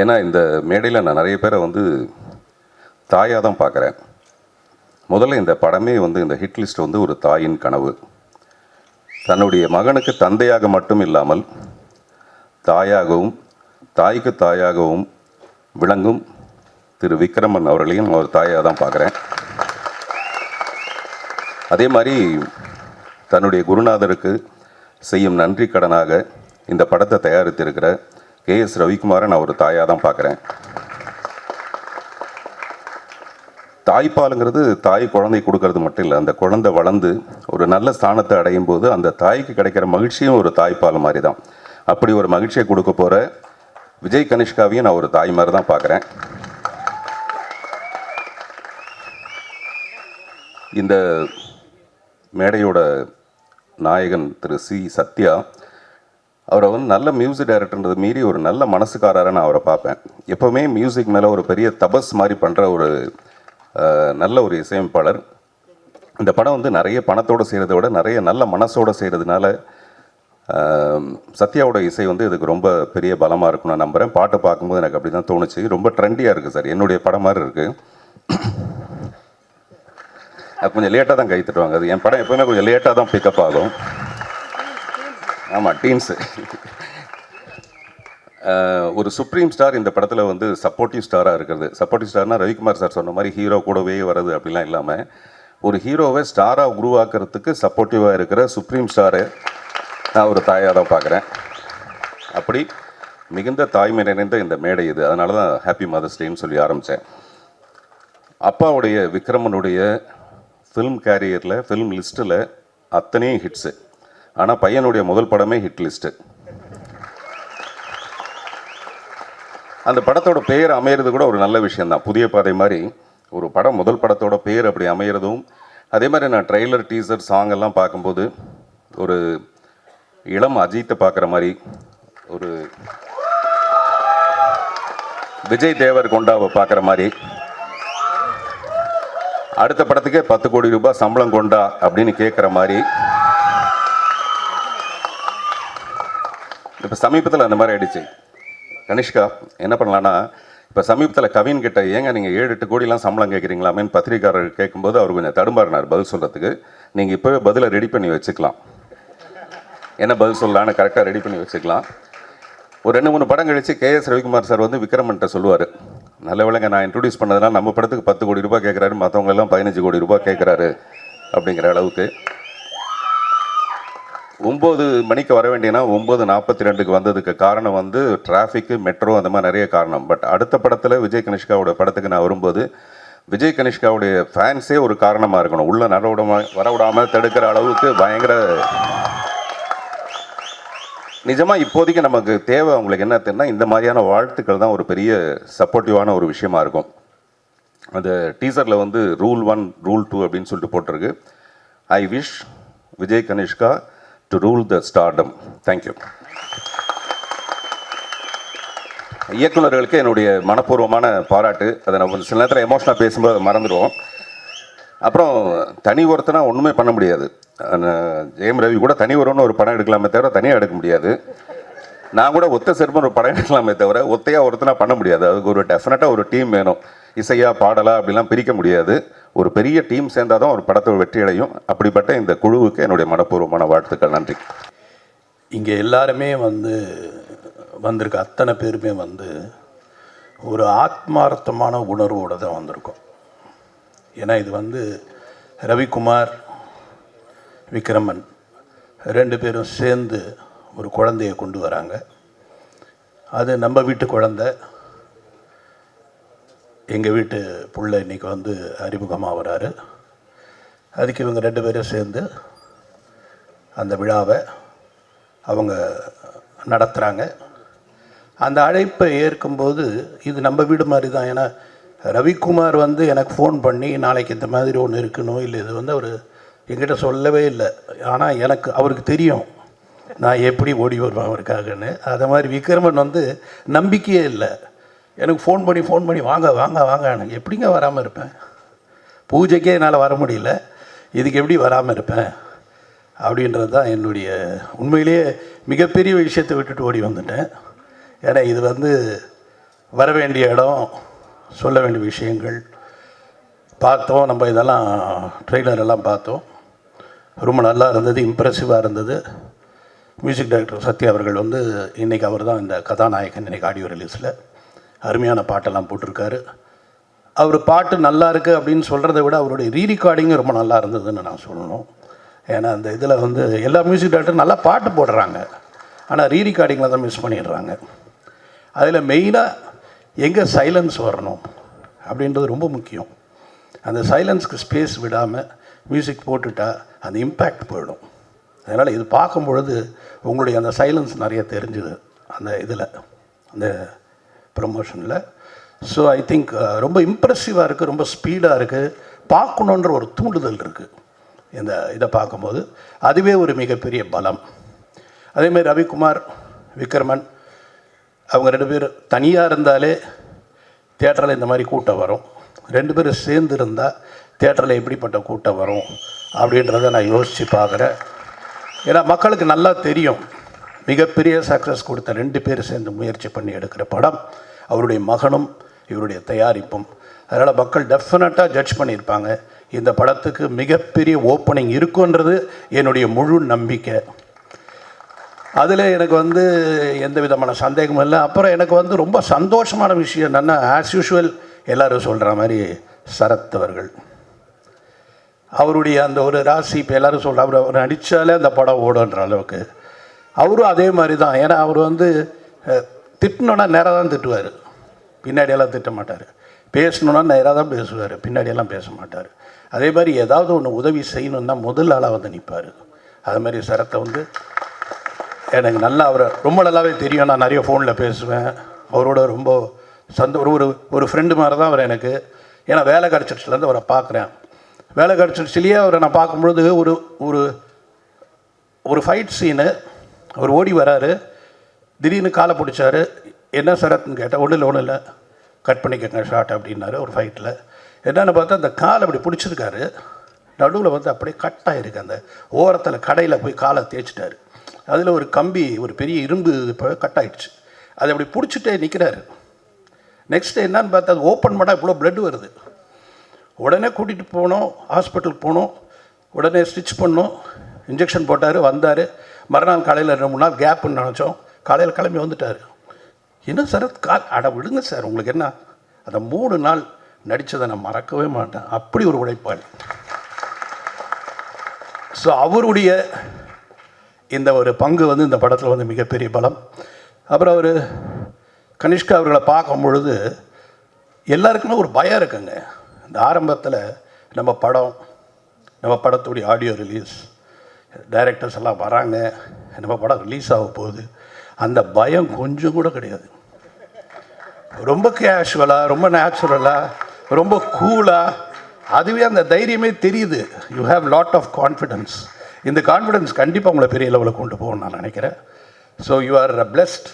ஏன்னா இந்த மேடையில் நான் நிறைய பேரை வந்து தாயாக தான் பார்க்குறேன். முதல்ல இந்த படமே வந்து இந்த ஹிட் லிஸ்ட் வந்து ஒரு தாயின் கனவு. தன்னுடைய மகனுக்கு தந்தையாக மட்டும் இல்லாமல் தாயாகவும் தாய்க்கு தாயாகவும் விளங்கும் திரு விக்ரமன் அவர்களையும் அவர் தாயாக தான் பார்க்குறேன். அதே மாதிரி தன்னுடைய குருநாதருக்கு செய்யும் நன்றி கடனாக இந்த படத்தை தயாரித்திருக்கிற கே எஸ் ரவிக்குமாரை நான் ஒரு தாயாக தான் பார்க்குறேன். தாய்ப்பாலுங்கிறது தாய் குழந்தை கொடுக்கறது மட்டும் இல்லை அந்த குழந்தை வளர்ந்து ஒரு நல்ல ஸ்தானத்தை அடையும் போது அந்த தாய்க்கு கிடைக்கிற மகிழ்ச்சியும் ஒரு தாய்ப்பால் மாதிரி தான். அப்படி ஒரு மகிழ்ச்சியை கொடுக்க போகிற விஜய் கனிஷ்காவையும் நான் ஒரு தாய் மாதிரி தான் பார்க்குறேன். இந்த மேடையோட நாயகன் திரு சி சத்யா அவரை வந்து நல்ல மியூசிக் டைரக்டர்ன்றது மீறி ஒரு நல்ல மனசுக்காரரை நான் அவரை பார்ப்பேன். எப்போவுமே மியூசிக் மேலே ஒரு பெரிய தபஸ் மாதிரி பண்ணுற ஒரு நல்ல ஒரு இசையமைப்பாளர். இந்த படம் வந்து நிறைய பணத்தோடு செய்கிறத விட நிறைய நல்ல மனசோடு செய்கிறதுனால சத்யாவோட இசை வந்து இதுக்கு ரொம்ப பெரிய பலமாக இருக்கும் நான் நம்புகிறேன் பாட்டு பார்க்கும்போது எனக்கு அப்படி தான் தோணுச்சு. ரொம்ப ட்ரெண்டியாக இருக்குது சார். என்னுடைய படம் மாதிரி இருக்குது அது கொஞ்சம் லேட்டாக தான் கை தட்டுவாங்க. அது என் படம் எப்போவுமே கொஞ்சம் லேட்டாக தான் பிக்கப் ஆகும். ஆமாம் டீம்ஸு ஒரு சுப்ரீம் ஸ்டார் இந்த படத்தில் வந்து சப்போர்ட்டிவ் ஸ்டாராக இருக்கிறது. சப்போர்ட்டிவ் ஸ்டார்னா ரவிக்குமார் சார் சொன்ன மாதிரி ஹீரோ கூடவே வருது அப்படிலாம் இல்லாமல் ஒரு ஹீரோவை ஸ்டாராக உருவாக்குறதுக்கு சப்போர்ட்டிவாக இருக்கிற சுப்ரீம் ஸ்டாரை நான் ஒரு தாயாக தான் பார்க்குறேன் அப்படி மிகுந்த தாய்மை நிறைந்த இந்த மேடை இது. அதனால தான் ஹாப்பி மதர்ஸ் டேன்னு சொல்லி ஆரம்பித்தேன் அப்பாவுடைய விக்ரமனுடைய ஃபிலிம் கேரியரில் ஃபிலிம் லிஸ்ட்டில் அத்தனையும் ஹிட்ஸு ஆனால் பையனுடைய முதல் படமே ஹிட் லிஸ்ட்டு அந்த படத்தோட பெயர் அமையிறது கூட ஒரு நல்ல விஷயம்தான். புதிய பாதை மாதிரி ஒரு படம் முதல் படத்தோட பெயர் அப்படி அமையிறதும் அதே மாதிரி நான் ட்ரெய்லர் டீசர் சாங் எல்லாம் பார்க்கும்போது ஒரு இளம் அஜித்தை பார்க்குற மாதிரி ஒரு விஜய் தேவர் கொண்டாவை பார்க்குற மாதிரி. அடுத்த படத்துக்கே பத்து கோடி ரூபாய் சம்பளம் கொண்டா அப்படின்னு கேட்குற மாதிரி இப்போ சமீபத்தில் அந்த மாதிரி ஆயிடுச்சு. கனிஷ்கா என்ன பண்ணலான்னா இப்போ சமீபத்தில் கவின் கிட்ட ஏங்க நீங்கள் ஏழு எட்டு கோடிலாம் சம்பளம் கேட்குறீங்களாமேன்னு பத்திரிகையாளர் கேட்கும்போது அவர் கொஞ்சம் தடுமாறினார் பதில் சொல்கிறதுக்கு நீங்கள் இப்போவே பதிலை ரெடி பண்ணி வச்சுக்கலாம். என்ன பதில் சொல்லலான்னு கரெக்டாக ரெடி பண்ணி வச்சுக்கலாம். ஒரு ரெண்டு மூணு படம் கழித்து கேஎஸ் ரவிக்குமார் சார் வந்து விக்ரமன்ட்ட சொல்லுவார். நல்ல வேளைங்க நான் இன்ட்ரடியூஸ் பண்ணதுனால நம்ம படத்துக்கு பத்து கோடி ரூபாய் கேட்குறாரு மற்றவங்களெல்லாம் பதினஞ்சு கோடி ரூபாய் கேட்குறாரு அப்படிங்கிற அளவுக்கு. ஒம்பது மணிக்கு வர வேண்டியனா ஒம்பது நாற்பத்தி ரெண்டுக்கு வந்ததுக்கு காரணம் வந்து டிராஃபிக்கு மெட்ரோ அந்த மாதிரி நிறைய காரணம். பட் அடுத்த படத்தில் விஜய் கனிஷ்காவோட படத்துக்கு நான் வரும்போது விஜய் கனிஷ்காவுடைய ஃபேன்ஸே ஒரு காரணமாக இருக்கணும். உள்ளே நட வரவிடாமல் வர விடாமல் தடுக்கிற அளவுக்கு பயங்கர நிஜமாக இப்போதைக்கு நமக்கு தேவை அவங்களுக்கு என்ன தெரியும்னா இந்த மாதிரியான வாழ்த்துக்கள் தான் ஒரு பெரிய சப்போர்ட்டிவான ஒரு விஷயமா இருக்கும். அந்த டீசரில் வந்து ரூல் ஒன் ரூல் டூ அப்படின்னு சொல்லிட்டு போட்டிருக்கு. I wish Vijay Kanishka to rule the stardom thank you இயக்குனர்களுக்கு என்னுடைய மனப்பூர்வமான பாராட்டு. அதை நம்ம சில நேரத்தில் எமோஷனாக பேசும்போது அதை மறந்துடுவோம். அப்புறம் தனி ஒருத்தனா ஒன்றுமே பண்ண முடியாது. ஜெயம் ரவி கூட தனி ஒருவன் ஒரு படம் எடுக்கலாமே தவிர தனியாக எடுக்க முடியாது. நான் கூட ஒத்த செருப்பன் ஒரு படம் எடுக்கலாமே தவிர ஒத்தையாக ஒருத்தனா பண்ண முடியாது. அதுக்கு ஒரு டெஃபினட்டாக ஒரு டீம் வேணும். இசையாக பாடலாக அப்படிலாம் பிரிக்க முடியாது. ஒரு பெரிய டீம் சேர்ந்தால் தான் ஒரு படத்தை வெற்றி அடையும். அப்படிப்பட்ட இந்த குழுவுக்கு என்னுடைய மனப்பூர்வமான வாழ்த்துக்கள் நன்றி. இங்கே எல்லாருமே வந்து வந்திருக்க அத்தனை பேருமே வந்து ஒரு ஆத்மார்த்தமான உணர்வோடு தான் வந்திருக்கோம். ஏன்னா இது வந்து ரவிக்குமார் விக்ரமன் ரெண்டு பேரும் சேர்ந்து ஒரு குழந்தைய கொண்டு வராங்க. அது நம்ம வீட்டு குழந்தை. எங்கள் வீட்டு புள்ள இன்னைக்கு வந்து அறிமுகமாக வராரு. அதுக்கு இவங்க ரெண்டு பேரும் சேர்ந்து அந்த விழாவை அவங்க நடத்துகிறாங்க அந்த அழைப்பை ஏற்கும்போது இது நம்ம வீடு மாதிரி தான். ஏன்னா ரவிக்குமார் வந்து எனக்கு ஃபோன் பண்ணி நாளைக்கு இந்த மாதிரி ஒன்று இருக்கணும் இல்லை இது வந்து அவர் என்கிட்ட சொல்லவே இல்லை. ஆனால் எனக்கு அவருக்கு தெரியும் நான் எப்படி ஓடி வருவேன் அவருக்காகன்னு. அதை மாதிரி விக்ரமன் வந்து நம்பிக்கையே இல்லை. எனக்கு ஃபோன் பண்ணி ஃபோன் பண்ணி வாங்க வாங்க வாங்க எனக்கு எப்படிங்க வராமல் இருப்பேன்? பூஜைக்கே என்னால் வர முடியல. இதுக்கு எப்படி வராமல் இருப்பேன்? அப்படின்றது தான் என்னுடைய உண்மையிலேயே மிகப்பெரிய விஷயத்தை விட்டுட்டு ஓடி வந்துட்டேன். ஏன்னா இது வந்து வர வேண்டிய இடம் சொல்ல வேண்டிய விஷயங்கள் பார்த்தோம் நம்ம இதெல்லாம் ட்ரெய்லர் எல்லாம் பார்த்தோம். ரொம்ப நல்லா இருந்தது இம்ப்ரெசிவாக இருந்தது. மியூசிக் டைரக்டர் சத்யா அவர்கள் வந்து இன்றைக்கி அவர் தான் இந்த கதாநாயகன் இன்றைக்கி ஆடியோ ரிலீஸில் அருமையான பாட்டெல்லாம் போட்டிருக்காரு. அவர் பாட்டு நல்லா இருக்குது அப்படின்னு சொல்கிறத விட அவருடைய ரீ ரெக்கார்டிங்கும் ரொம்ப நல்லா இருந்ததுன்னு நான் சொல்லணும். ஏன்னா அந்த இதில் வந்து எல்லா மியூசிக் டேரக்டரும் நல்லா பாட்டு போடுறாங்க. ஆனால் ரீ ரெக்கார்டிங்கில் தான் மிஸ் பண்ணிடுறாங்க. அதில் மெயினாக எங்கே சைலன்ஸ் வரணும் அப்படின்றது ரொம்ப முக்கியம். அந்த சைலன்ஸ்க்கு ஸ்பேஸ் விடாமல் மியூசிக் போட்டுட்டா அந்த இம்பேக்ட் போயிடும். அதனால் இது பார்க்கும் பொழுது உங்களுடைய அந்த சைலன்ஸ் நிறைய தெரிஞ்சுது. அந்த இதில் அந்த ப்ரமோஷனில் ஸோ ஐ திங்க் ரொம்ப இம்ப்ரெசிவாக இருக்குது ரொம்ப ஸ்பீடாக இருக்குது பார்க்கணுன்ற ஒரு தூண்டுதல் இருக்குது இந்த இதை பார்க்கும்போது. அதுவே ஒரு மிகப்பெரிய பலம். அதேமாதிரி ரவிக்குமார் விக்ரமன் அவங்க ரெண்டு பேர் தனியாக இருந்தாலே தேட்டரில் இந்த மாதிரி கூட்டம் வரும். ரெண்டு பேரும் சேர்ந்து இருந்தால் தேட்டரில் எப்படிப்பட்ட கூட்டம் வரும் அப்படின்றத நான் யோசித்து பார்க்குறேன். ஏன்னா மக்களுக்கு நல்லா தெரியும். மிகப்பெரிய சக்ஸஸ் கொடுத்த ரெண்டு பேர் சேர்ந்து முயற்சி பண்ணி எடுக்கிற படம். அவருடைய மகனும் இவருடைய தயாரிப்பும். அதனால் மக்கள் டெஃபினட்டாக ஜட்ஜ் பண்ணியிருப்பாங்க. இந்த படத்துக்கு மிகப்பெரிய ஓப்பனிங் இருக்குன்றது என்னுடைய முழு நம்பிக்கை. அதில் எனக்கு வந்து எந்த விதமான சந்தேகமும் இல்லை. அப்புறம் எனக்கு வந்து ரொம்ப சந்தோஷமான விஷயம் என்னென்னா ஆஸ் யூஷுவல் எல்லோரும் சொல்கிற மாதிரி சரத் அவர்கள். அவருடைய அந்த ஒரு ராசி இப்போ எல்லாரும் சொல்கிற அவர் அவர் நடித்தாலே அந்த படம் ஓடுன்ற அளவுக்கு. அவரும் அதே மாதிரி தான் ஏன்னா அவர் வந்து திட்டணுன்னா நேராக தான் திட்டுவார். பின்னாடியெல்லாம் திட்ட மாட்டார். பேசணுன்னா நேராக தான் பேசுவார். பின்னாடியெல்லாம் பேச மாட்டார். அதே மாதிரி ஏதாவது ஒன்று உதவி செய்யணுன்னா முதல் ஆளாக வந்து நிற்பார் அது மாதிரி சரத்தை வந்து எனக்கு நல்லா அவரை ரொம்ப நல்லாவே தெரியும். நான் நிறைய ஃபோனில் பேசுவேன். அவரோட ரொம்ப சந்த ஒரு ஒரு ஒரு ஃப்ரெண்டு மாதிரி தான் அவர் எனக்கு. ஏன்னா வேலை கிடச்சிருச்சுலேருந்து அவரை பார்க்குறேன் வேலை கிடச்சிருச்சுலேயே அவரை நான் பார்க்கும்பொழுது ஒரு ஒரு ஒரு ஃபைட் சீனு அவர் ஓடி வராரு. திடீர்னு காலை பிடிச்சாரு என்ன சரத்னு கேட்டால் ஒன்றும் இல்லை ஒன்றும் இல்லை கட் பண்ணிக்கங்க ஷார்ட் அப்படின்னாரு ஒரு ஃபைட்டில் என்னென்னு பார்த்தா அந்த காலை அப்படி பிடிச்சிருக்காரு. நடுவில் வந்து அப்படியே கட் ஆகிருக்கு அந்த ஓரத்தில் கடையில் போய் காலை தேய்ச்சிட்டாரு. அதில் ஒரு கம்பி ஒரு பெரிய இரும்பு இப்போ கட் ஆகிடுச்சு அதை அப்படி பிடிச்சிட்டே நிற்கிறாரு நெக்ஸ்ட்டு என்னன்னு பார்த்தா அது ஓப்பன் பண்ணால் இவ்வளோ blood வருது. உடனே கூட்டிகிட்டு போனோம் ஹாஸ்பிட்டலுக்கு போனோம். உடனே ஸ்டிச் பண்ணோம். இன்ஜெக்ஷன் போட்டார் வந்தார். மறுநாள் காலையில் ரெண்டு மூணு நாள் கேப்புன்னு நினச்சோம். காலையில் கிளம்பி வந்துட்டார். என்ன சார்? கால் அட விடுங்க சார் உங்களுக்கு என்ன? அந்த மூணு நாள் நடித்ததை நான் மறக்கவே மாட்டேன். அப்படி ஒரு உழைப்பாளி. ஸோ அவருடைய இந்த ஒரு பங்கு வந்து இந்த படத்தில் வந்து மிகப்பெரிய பலம். அப்புறம் அவர் கனிஷ்கா அவர்களை பார்க்கும் பொழுது எல்லாருக்குமே ஒரு பயம் இருக்குங்க. இந்த ஆரம்பத்தில் நம்ம படம் நம்ம படத்துடைய ஆடியோ ரிலீஸ் டைரக்டர்ஸ் எல்லாம் வராங்க. நம்ம படம் ரிலீஸ் ஆக போகுது. அந்த பயம் கொஞ்சம் கூட கிடையாது. ரொம்ப கேஷுவலாக ரொம்ப நேச்சுரலாக ரொம்ப கூலாக அதுவே அந்த தைரியமே தெரியுது. You have lot of confidence இந்த கான்ஃபிடன்ஸ் கண்டிப்பாக உங்களை பெரிய லெவலில் கொண்டு போகணும்னு நான் நினைக்கிறேன். So you are blessed